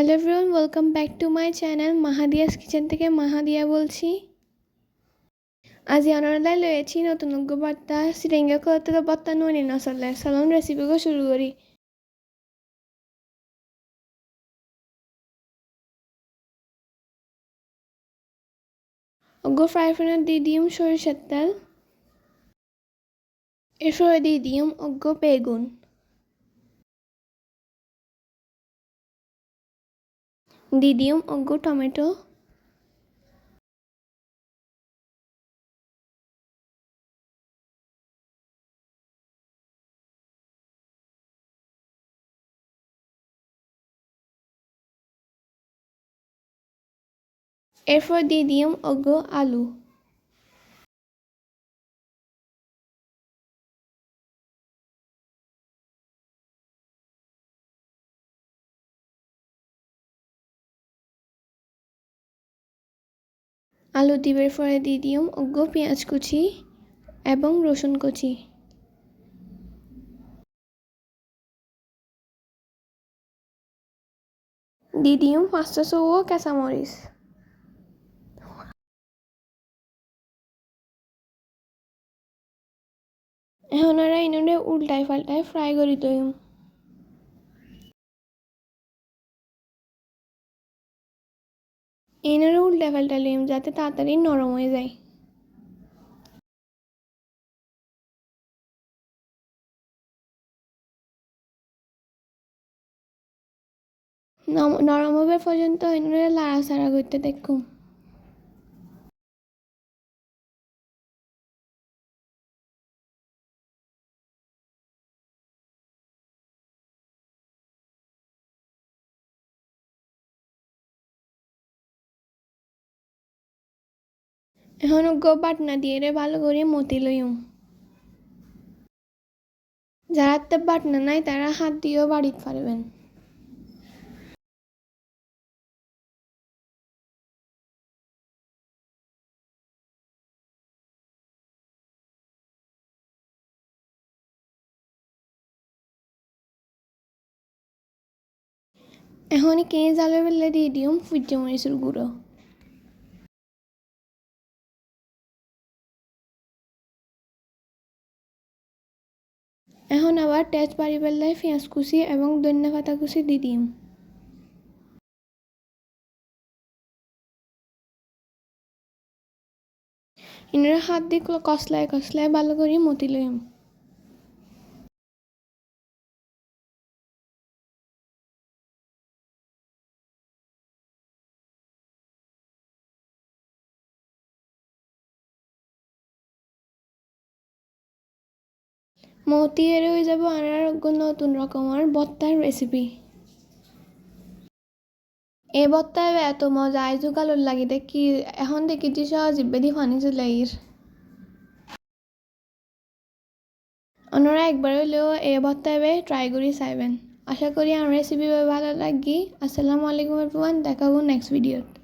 Hello everyone welcome back to my channel Mahadia's kitchen থেকে মাহাদিয়া বলছি। আজি অনৰদাই লৈ আছি নতুন বৰ্তা চিৰিংগা খোৱাতে বৰ্তা নুনি নচলে, চালন ৰেচিপিকে শুরু করি অগ্গ ফ্রাই প্যানত দি দিম সরিষার তেল। এরপরে দিয়ে দিম অগ্গ বেগুন। দিয়ে দিম টমেটো। এরপর দিয়ে দিম অগ্গ আলু। আলু দিবের পরে দিয়ে দিম অগ্গ পেঁয়াজ কুচি এবং রসুন কুচি। দিয়ে পাঁচটা চৌ কাঁচামরিচ। এখন আর ইনুরে উল্টাই পাল্টাই ফ্রাই করে দিম এনারে উল্টে পাল্টা লিম, যাতে তাড়াতাড়ি নরম হয়ে যায়। নরম হবার পর্যন্ত এনারে লাড়াচাড়া করতে দেখুন এখন গো বাটনা দিয়ে রে ভালো করে মতি লইম যারা বাটনা নাই, তারা হাত দিয়েও বাড়িতে পারবেন। এখন কে জালে বেলে দিয়ে দিম সূর্যমরিচের গুঁড়ো। এখন আবার টেস্ট বাড়ি বেলায় পেঁয়াজ কুচি এবং ধনিয়া পাতা কুচি দিয়ে দিম। ইনরা হাত দিয়ে কসলায় কসলায় ভালো করে মতি লইম। মতি এর হয়ে যাব আর নতুন রকমের বত্তার রেসিপি এই বত্তা এত মজা আইজু গালোর লাগি দেখি এখন দেখি যে সহজ বেদি ফানি আইর অন্যরা একবার হলেও এই বত্তা ট্রাই করে চাইবেন। আশা করি আমার রেসিপি ভালো লাগি, আসসালামু আলাইকুম এভরিওয়ান দেখাবো নেক্সট ভিডিওতে